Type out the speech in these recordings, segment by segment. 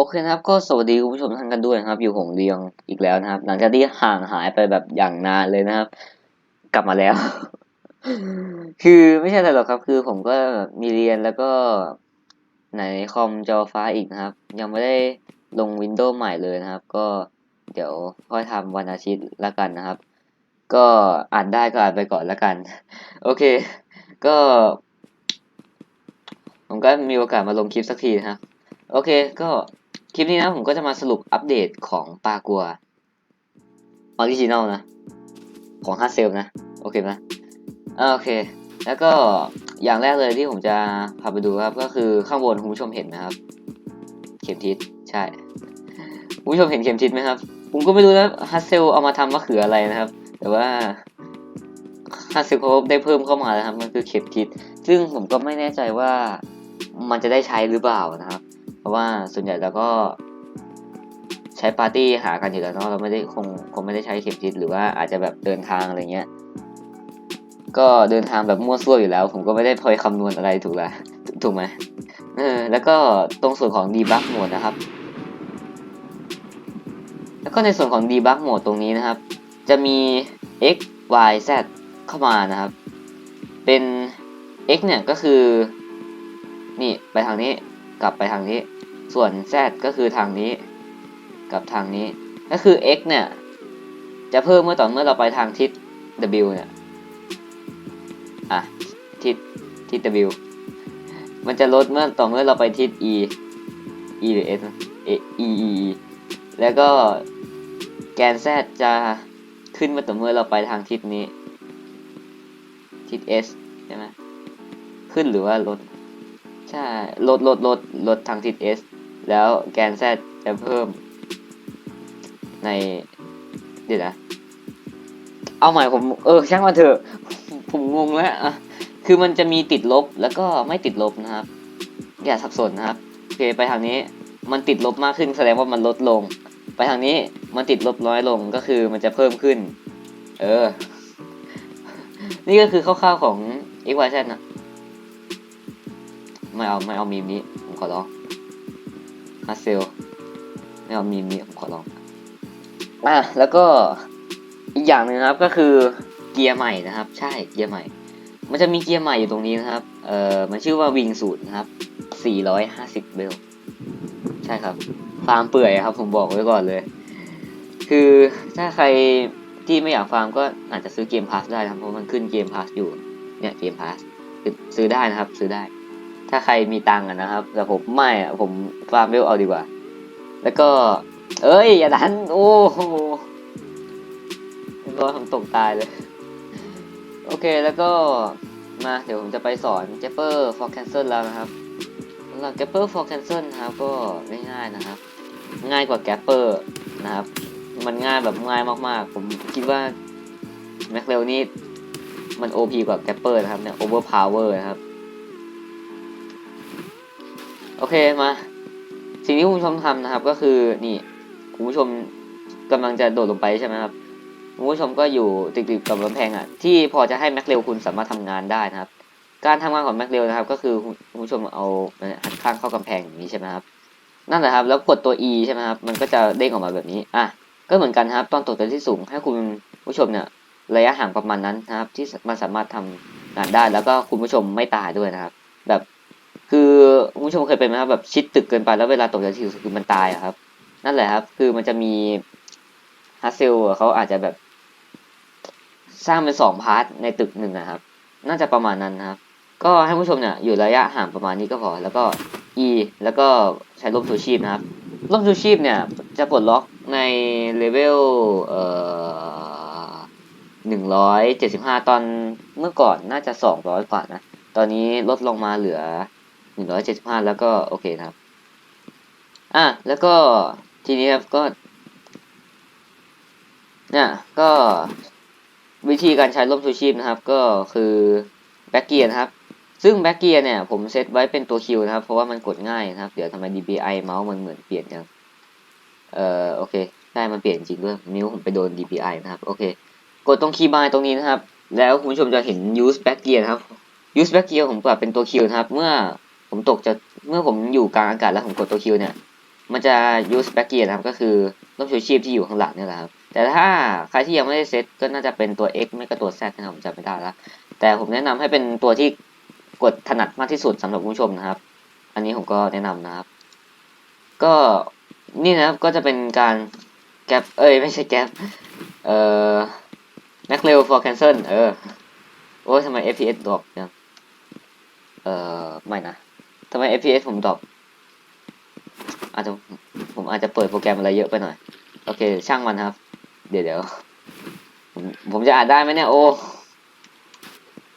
โอเคนะครับก็สวัสดีคุณผู้ชมท่านกันด้วยนะครับ อยู่ผมเรียงอีกแล้วนะครับ หลังจากที่ห่างหายไปแบบอย่างนานเลยนะครับ กลับมาแล้ว คือไม่ใช่อะไรหรอกครับ คือผมก็มีเรียนแล้วก็ในคอมจอฟ้าอีกนะครับ ยังไม่ได้ลงวินโดว์ใหม่เลยนะครับ ก็เดี๋ยวค่อยทำวันอาทิตย์ละกันนะครับ ก็อ่านได้ก็อ่านไปก่อนละกัน โอเค ก็ ผมก็มีโอกาสมาลงคลิปสักทีนะครับ โอเคก็ คลิปนี้นะผมก็จะมาสรุปอัปเดตของปากัวออริจินอลนะ ของฮาร์เซลนะ โอเคไหมโอเค แล้วก็อย่างแรกเลยที่ผมจะพาไปดูครับ ก็คือข้างบนคุณผู้ชมเห็นนะครับ เข็มทิศใช่คุณผู้ชมเห็นเข็มทิศไหมครับ ผมก็ไม่รู้นะฮัสเซลเอามาทำมะเขืออะไรนะครับ แต่ว่าฮัสเซลเขาได้เพิ่มเข้ามาแล้วครับมันคือเข็มทิศซึ่งผมก็ไม่แน่ใจว่ามันจะได้ใช้หรือเปล่านะครับ ราะว่าส่วนใหญ่แล้วก็ใช้ปาร์ตี้หากันอยู่แล้วเนาะเราไม่ได้คงคงไม่ได้ใช้เข็มทิศหรือว่าอาจจะแบบเดินทางอะไรเงี้ย ก็เดินทางแบบมั่วซั่วอยู่แล้ว ผมก็ไม่ได้พอยคำนวณอะไรถูกละถูกไหมเออแล้วก็ตรงส่วนของ debug mode นะครับ แล้วก็ในส่วนของ debug mode ตรงนี้นะครับ จะมี x y z เข้ามานะครับ เป็น x เนี่ยก็คือ นี่ไปทางนี้กลับไปทางนี้ ส่วน z ก็คือทางนี้ กับทางนี้ ก็คือ x เนี่ย จะเพิ่มเมื่อตอนเมื่อเราไปทางทิศ w เนี่ย อะ ทิศ ทิศ w มันจะลดเมื่อต่อเมื่อเราไปทิศ e e หรือ s e e e แล้วก็แกน z จะขึ้นเมื่อต่อเมื่อเราไปทางทิศนี้ ทิศ s ใช่ไหมขึ้นหรือว่าลด ใช่ ลดลดลดลดทางทิศ s แล้วแกน z จะเพิ่มใน เดี๋ยวนะ เอาใหม่ผม เออ ช่างมันเถอะ ผมงงแล้วอะคือมันจะมีติดลบแล้วก็ไม่ติดลบนะครับ อย่าสับสนนะครับโอเคไปทางนี้มันติดลบมากขึ้นแสดงว่ามันลดลง ไปทางนี้มันติดลบน้อยลงก็คือมันจะเพิ่มขึ้น เออ นี่ก็คือคร่าวๆของ x y z นะ ไม่เอาไม่เอามีมนี้ ผมขอร้อง ฮัสเซลไม่เอามีมนี้ผมขอร้องอะแล้วก็อีกอย่างหนึ่งครับก็คือเกียร์ใหม่นะครับ ใช่เกียร์ใหม่ มันจะมีเกียร์ใหม่อยู่ตรงนี้นะครับเอ่อมันชื่อว่าวิงสูตรนะครับ 450 เบลใช่ครับฟาร์มเปื่อยครับ ผมบอกไว้ก่อนเลย คือถ้าใครที่ไม่อยากฟาร์มก็อาจจะซื้อเกมพาสได้นะครับเพราะมันขึ้นเกมพาสอยู่เนี่ยเกมพาสซื้อได้นะครับ ซื้อได้ ถ้าใครมีตังค์นะครับ แต่ผมไม่อะผมฟาร์มเวลเอาดีกว่า แล้วก็ เอ้ย อย่าดัน โอ้โหก็ทำตกตายเลย โอเคแล้วก็มาเดี๋ยวผมจะไปสอน j a p p e r for Cancel แล้วนะครับสำหรับ j a p p e r for Cancel นะครับก็ง่ายๆนะครับ ง่ายกว่า g a p p e r นะครับ มันง่ายแบบง่ายมากๆ ผมคิดว่า m a c เ e ลนี่มัน OP กว่า g a p p e r นะครับเนี่ย overpower นะครับ โอเคมา สิ่งที่คุณผู้ชมทำนะครับ ก็คือนี่คุณผู้ชมกำลังจะโดดลงไปใช่ไหมครับคุณผู้ชมก็อยู่ติดๆกับกำแพงอะที่พอจะให้แม็กเร็วคุณสามารถทำงานได้นะครับ การทำงานของแม็กเร็วนะครับ ก็คือคุณผู้ชมเอาหันข้างเข้ากำแพงอย่างนี้ใช่ไหมครับนั่นแหละครับ แล้วกดตัว E ใช่ไหมครับมันก็จะเด้งออกมาแบบนี้อะก็เหมือนกันครับ ตอนตกจากที่สูงให้คุณผู้ชมเนี่ยระยะห่างประมาณนั้นนะครับ ที่มันสามารถทำงานได้แล้วก็คุณผู้ชมไม่ตายด้วยนะครับ แบบคือ คุณผู้ชมเคยเป็นไหมครับแบบชิดตึกเกินไปแล้วเวลาตกจากที่สูงคือมันตายอะครับ นั่นแหละครับ คือมันจะมีฮัสเซลเขาอาจจะแบบ สร้างเป็นสองพาร์ทในตึกหนึ่งนะครับ น่าจะประมาณนั้นนะครับ ก็ให้ผู้ชมเนี่ยอยู่ระยะห่างประมาณนี้ก็พอ แล้วก็ E แล้วก็ใช้ร่มชูชีพนะครับร่มชูชีพเนี่ย จะปลดล็อกในเลเวลเอ่อหนึ่งร้อยเจ็ดสิบห้าตอนเมื่อก่อนน่าจะสองร้อยกว่านะ ตอนนี้ลดลงมาเหลือ นึ่งร้อยเจ็ดสิบห้าแล้วก็โอเคครับ อะแล้วก็ทีนี้ครับก็เนี่ยก็วิธีการใช้ร่มชูชีพนะครับ ก็คือแบ็กเกียร์นะครับ ซึ่งแบ็กเกียร์เนี่ย ผมเซตไว้เป็นตัวคิวนะครับ เพราะว่ามันกดง่ายนะครับ เดี๋ยวทำไม DPI เมาส์มันเหมือนเปลี่ยนกันเอ่อโอเค ได้มันเปลี่ยนจริงด้วยนิ้วผมไปโดน DPI นะครับโอเค กดตรงคีย์บาร์ตรงนี้นะครับ แล้วคุณผู้ชมจะเห็น use back gear นะครับ use back gear ผมปรับเป็นตัวคิวนะครับ เมื่อ ผมตกจากเมื่อผมอยู่กลางอากาศแล้วผมกดตัวคิวเนี่ย มันจะ use back gear นะครับ ก็คือร่มชูชีพที่อยู่ข้างหลังเนี่ยแหละครับ แต่ถ้าใครที่ยังไม่ได้เซตก็น่าจะเป็นตัว X ไม่ก็ตัว Z นะครับผมจำไม่ได้แล้วแต่ผมแนะนำให้เป็นตัวที่กดถนัดมากที่สุดสำหรับผู้ชมนะครับ อันนี้ผมก็แนะนำนะครับ ก็นี่นะครับก็จะเป็นการแกปเอ้ยไม่ใช่แกปเอ่อ Mac Rail for Cancel เออ โอ้ยทำไม FPS ดรอปเนี่ยเอ่อ ไม่นะ ทำไม FPS ผมดรอปอาจจะผมอาจจะเปิดโปรแกรมอะไรเยอะไปหน่อย โอเค ช่างมันครับ เดี๋ยวเดี๋ยวผมผมจะอัดได้ไหมเนี่ยโอ้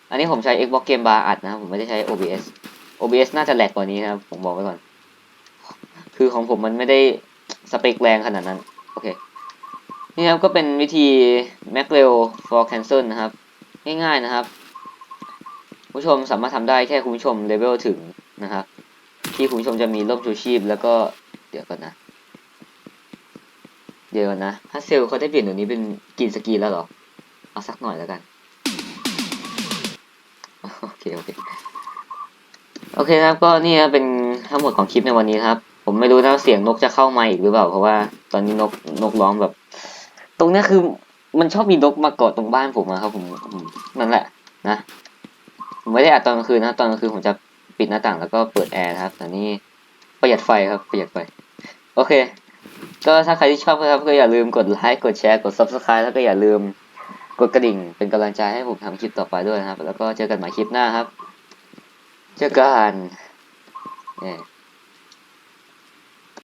อันนี้ผมใช้ Xbox Game Bar อัดนะครับผมไม่ได้ใช้ OBS OBS น่าจะแหลกกว่านี้นะครับ ผมบอกไว้ก่อน คือของผมมันไม่ได้สเปคแรงขนาดนั้น โอเค นี่ครับก็เป็นวิธี Mac Rail for Cancel นะครับ ง่ายๆนะครับ ผู้ชมสามารถทำได้แค่คุณผู้ชมเลเวลถึง นะครับ ที่คุณผู้ชมจะมีร่มชูชีพแล้วก็เดี๋ยวก่อนนะ เดี๋ยวก่อนนะฮัสเซลเขาได้เปลี่ยนตัวนี้เป็นกรีนสกีนแล้วเหรอ เอาสักหน่อยแล้วกัน โอเค โอเค โอเคนะครับ ก็นี่เป็นทั้งหมดของคลิปในวันนี้ครับ ผมไม่รู้นะว่าเสียงนกจะเข้ามาอีกหรือเปล่า เพราะว่าตอนนี้นกนกร้องแบบ ตรงนี้คือมันชอบมีนกมาเกาะตรงบ้านผมอะครับผมผมนั่นแหละ นะผมไม่ได้อัดตอนกลางคืนนะ ตอนกลางคืนผมจะ ปิดหน้าต่างแล้วก็เปิดแอร์นะครับแต่นี่ประหยัดไฟครับประหยัดไฟโอเค ก็ถ้าใครที่ชอบนะครับก็อย่าลืมกดไลค์กดแชร์กด subscribe แล้วก็อย่าลืมกดกระดิ่งเป็นกำลังใจให้ผมทำคลิปต่อไปด้วยนะครับ แล้วก็เจอกันใหม่คลิปหน้าครับ เจอกันเนี่ย